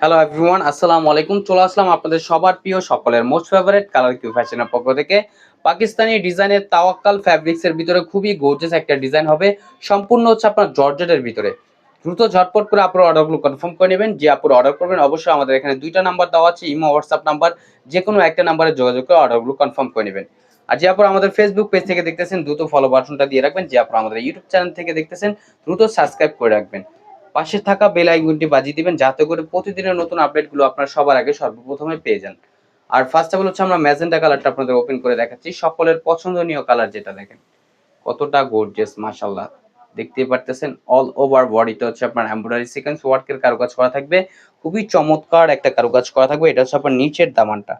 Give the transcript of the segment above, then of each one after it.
Hello everyone আসসালামু আলাইকুম চলে আসলাম আপনাদের সবার প্রিয় সকলের মোস্ট ফেভারিট কালার কিউ ফ্যাশনের পক্ষ থেকে। পাকিস্তানি ডিজাইনের তাওয়াক্কাল ফ্যাব্রিক্স এর ভিতরে খুবই গর্জিয়াস একটা ডিজাইন হবে। সম্পূর্ণ হচ্ছে আপনার জর্জেটের ভিতরে। দ্রুত ঝটপট করে আপনার অর্ডারগুলো কনফার্ম করে নেবেন। যে আপনার অর্ডার করবেন, অবশ্যই আমাদের এখানে দুইটা নাম্বার দেওয়া আছে, ইমো হোয়াটসঅ্যাপ নাম্বার যে কোনো একটা নাম্বারে যোগাযোগ করে অর্ডারগুলো কনফার্ম করে নেবেন। আর যে আপনারা আমাদের ফেসবুক পেজ থেকে দেখতেছেন, দ্রুত ফলো বাটনটা দিয়ে রাখবেন। যে আপনারা আমাদের ইউটিউব চ্যানেল থেকে দেখতেছেন, দ্রুত সাবস্ক্রাইব করে রাখবেন। পাশে থাকা বেল আইকনটি বাজিয়ে দিবেন, যাতে করে প্রতিদিনের নতুন আপডেটগুলো আপনারা সবার আগে সর্বপ্রথমে পেয়ে যান। আর ফার্স্ট অফ অল হচ্ছে আমরা ম্যাজেন্টা কালারটা আপনাদের ওপেন করে দেখাচ্ছি। সকলের পছন্দনীয় কালার যেটা দেখেন, কতটা গর্জিয়াস মাশাল্লাহ দেখতেই পারতেছেন অল ওভার বডিটা হচ্ছে আপনার এমব্রয়ডারি সিকোয়েন্স ওয়ার্কের কারুকাজ করা থাকবে। খুবই চমৎকার একটা কারুকাজ করা থাকবে। এটা হচ্ছে আপনার নিচের দামানটা।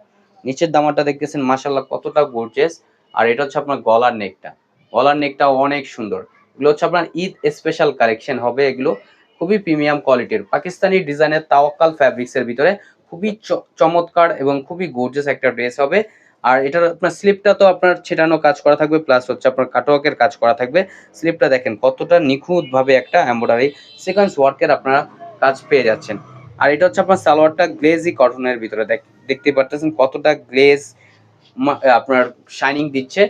নিচের দামানটা দেখতেছেন মাশাল্লাহ কতটা গর্জিয়াস আর এটা হচ্ছে আপনার গলার নেকটা গলার নেকটা অনেক সুন্দর। এগুলো হচ্ছে আপনার ঈদ স্পেশাল কালেকশন হবে এগুলো। খুবই প্রিমিয়াম কোয়ালিটির পাকিস্তানি ডিজাইনের তাওয়াক্কাল ফ্যাব্রিক্স এর ভিতরে খুবই চমৎকার এবং খুবই গর্জিয়াস একটা ড্রেস হবে। আর এটার আপনার স্লিপটা তো আপনার ছেটানো কাজ করা থাকবে প্লাস হচ্ছে আপনার কাটওয়ার্কের কাজ করা থাকবে। স্লিপটা দেখেন কতটা নিখুঁতভাবে একটা এমব্রয়ডারি সিকোয়েন্স ওয়ার্কের আপনারা কাজ পেয়ে যাচ্ছেন। আর এটা হচ্ছে আপনার সালোয়ারটা গ্লেজি কটনের ভিতরে। দেখ- দেখতে পারতেছেন কতটা গ্লেজ আপনার শাইনিং দিচ্ছে।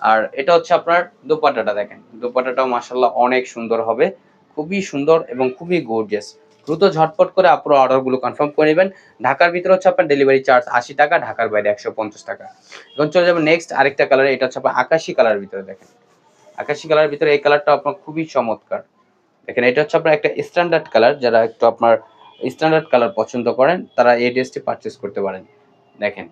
আর এটা হচ্ছে আপনার দোপাট্টাটা দেখেন। দোপাট্টাটাও মাসাল্লাহ অনেক সুন্দর হবে। খুবই সুন্দর এবং খুবই গর্জিয়াস দ্রুত ঝটপট করে আপনার অর্ডারগুলো কনফার্ম করে নেবেন। ঢাকার ভিতরে হচ্ছে আপনার ডেলিভারি চার্জ আশি টাকা, ঢাকার বাইরে একশো পঞ্চাশ টাকা। এখন চলে যাবেন নেক্সট আরেকটা কালার এটা হচ্ছে আপনার আকাশি কালার ভিতরে দেখেন। আকাশি কালার ভিতরে এই কালারটা আপনার খুবই চমৎকার। দেখেন, এটা হচ্ছে আপনার একটা স্ট্যান্ডার্ড কালার যারা একটু আপনার স্ট্যান্ডার্ড কালার পছন্দ করেন, তারা এই ড্রেসটি পারচেস করতে পারেন। দেখেন,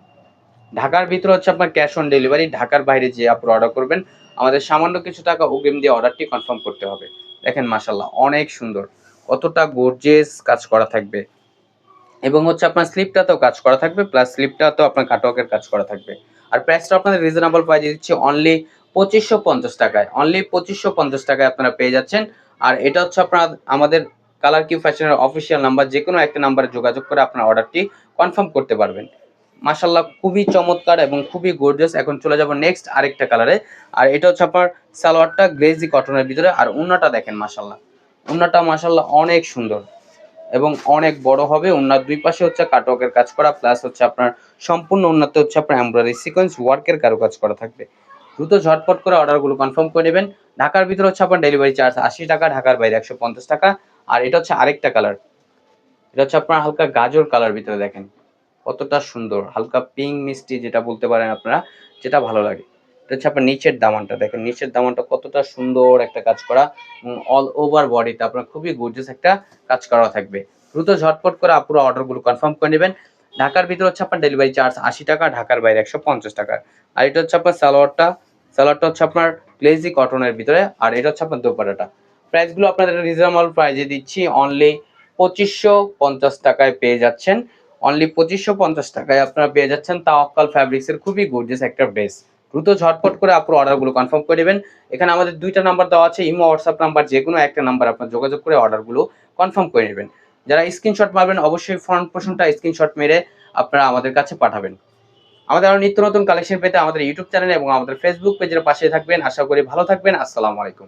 ঢাকার ভিতরে হচ্ছে আপনার ক্যাশ অন ডেলিভারি ঢাকার বাইরে যে আপনি অর্ডার করবেন, আমাদের সামান্য কিছু টাকা অগ্রিম দিয়ে অর্ডারটি কনফার্ম করতে হবে। দেখেন মাসাল্লাহ অনেক সুন্দর। কতটা গর্জেস কাজ করা থাকবে। এবং হচ্ছে আপনার স্লিপটাতেও কাজ করা থাকবে প্লাস স্লিপটাতেও আপনার কাটওয়ার্কের কাজ করা থাকবে। আর প্রাইসটা আপনাদের রিজনেবল প্রাইসে দিচ্ছি অনলি পঁচিশশো পঞ্চাশ টাকায়। অনলি পঁচিশশো পঞ্চাশ টাকায় আপনারা পেয়ে যাচ্ছেন। আর এটা হচ্ছে আপনার, আমাদের কালার কিউ ফ্যাশনের অফিসিয়াল নাম্বার যে কোনো একটা নাম্বারে যোগাযোগ করে আপনার অর্ডারটি কনফার্ম করতে পারবেন। মাশাল্লাহ খুবই চমৎকার এবং খুবই গর্জিয়াস এখন চলে যাব নেক্সট আরেকটা কালারে আর এটা হচ্ছে আপনার সালোয়ারটা গ্রেজি কটনের ভিতরে। আর উন্নাটা দেখেন মাশাল্লাহ উন্নাটা মাশাল্লাহ অনেক সুন্দর এবং অনেক বড় হবে। উন্নার দুই পাশে হচ্ছে কাটওয়ার্কের কাজ করা প্লাস হচ্ছে আপনার সম্পূর্ণ উন্নাতে হচ্ছে আপনার এমব্রয়ডারি সিকোয়েন্স ওয়ার্কের কারও কাজ করা থাকবে। দ্রুত ঝটপট করে অর্ডারগুলো কনফার্ম করে নেবেন। ঢাকার ভিতরে হচ্ছে আপনার ডেলিভারি চার্জ আশি টাকা, ঢাকার বাইরে একশো পঞ্চাশ টাকা। আর এটা হচ্ছে আরেকটা কালার এটা হচ্ছে আপনার হালকা গাজর কালার ভিতরে দেখেন। কতটা সুন্দর, হালকা পিঙ্ক মিষ্টি যেটা বলতে পারেন আপনারা, যেটা ভালো লাগে। এটা হচ্ছে আপনার নিচের দামানটা, দেখেন নিচের দামানটা কতটা সুন্দর একটা কাজ করা অল ওভার বডিতে আপনার খুবই গর্জিয়াস একটা কাজ করা থাকবে। দ্রুত ঝটপট করে আপুরো অর্ডারগুলো কনফার্ম করে নেবেন। ঢাকার ভিতরে হচ্ছে আপনার ডেলিভারি চার্জ আশি টাকা, ঢাকার বাইরে একশো পঞ্চাশ টাকা। আর এটা হচ্ছে আপনার সালোয়ারটা সালোয়ারটা হচ্ছে আপনার গ্লেজি কটনের ভিতরে, আর এটা হচ্ছে আপনার দোপাটাটা প্রাইসগুলো আপনাদের রিজনেবল প্রাইজে দিচ্ছি অনলি পঁচিশশো পঞ্চাশ টাকায় পেয়ে যাচ্ছেন। অনলি পঁচিশশো পঞ্চাশ টাকায় আপনারা পেয়ে যাচ্ছেন তা তাওয়াক্কাল ফ্যাব্রিক্সের খুবই গর্জিয়াস একটা ড্রেস দ্রুত ঝটপট করে আপনার অর্ডারগুলো কনফার্ম করে নেবেন। এখানে আমাদের দুইটা নাম্বার দেওয়া আছে, ইমো হোয়াটসঅ্যাপ নাম্বার যে কোনো একটা নাম্বার আপনার যোগাযোগ করে অর্ডারগুলো কনফার্ম করে নেবেন। যারা স্ক্রিনশট মারবেন, অবশ্যই ফ্রন্ট পোর্শনটা স্ক্রিনশট মেরে আপনারা আমাদের কাছে পাঠাবেন। আমাদের আরও নিত্য নতুন কালেকশন পেতে আমাদের ইউটিউব চ্যানেল এবং আমাদের ফেসবুক পেজের পাশে থাকবেন। আশা করি ভালো থাকবেন। আসসালামু আলাইকুম।